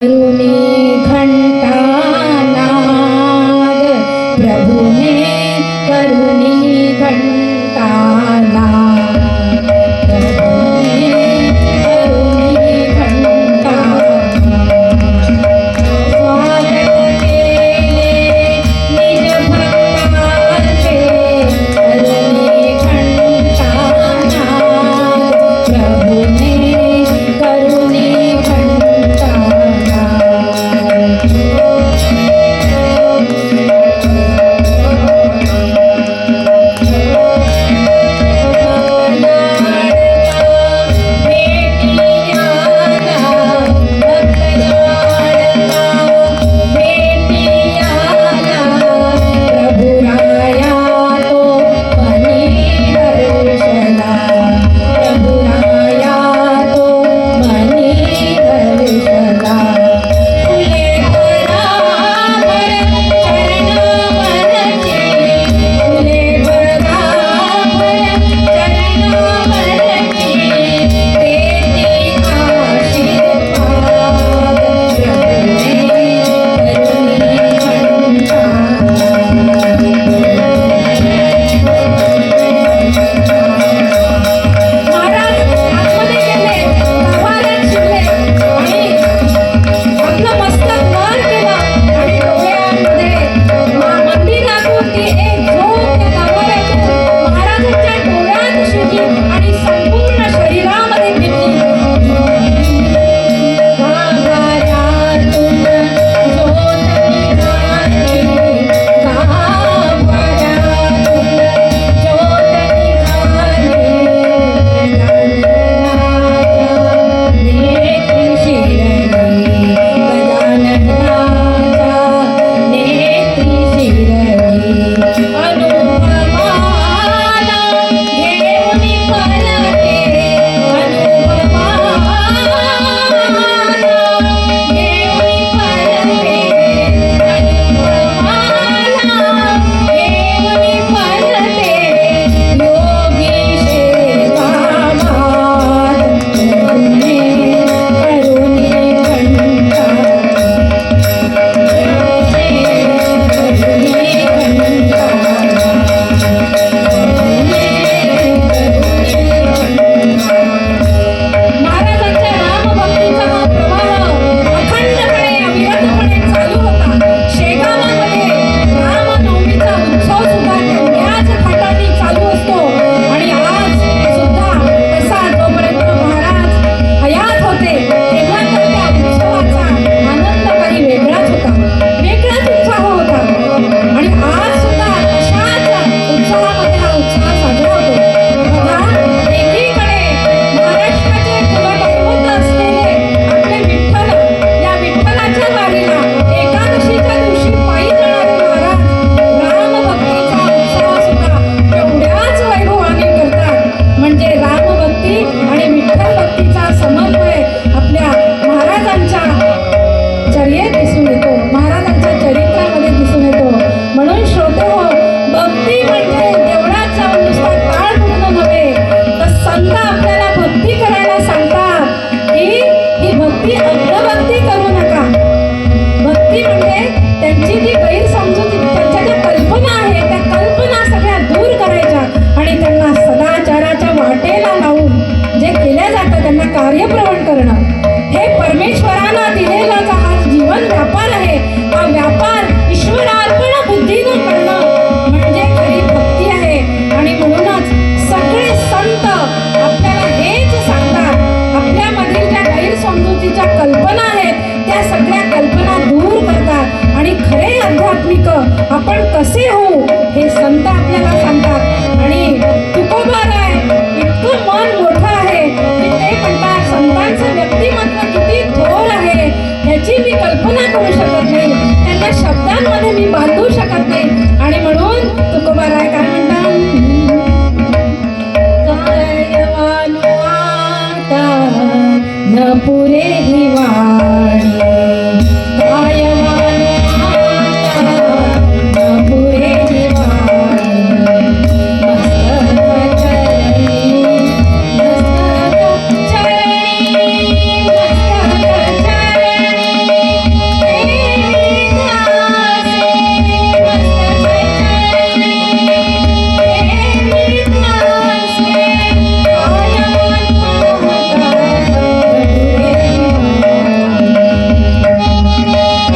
Hallelujah. आपण कसे होऊ हे संत आपल्याला सांगतात. आणि तुकोबा राय इतकं मन मोठं आहे ते म्हणतात संतांचं व्यक्तिमत्व किती थोर आहे ह्याची मी कल्पना करू शकत नाही. त्यांना शब्दांमध्ये मी बांधू शकत नाही.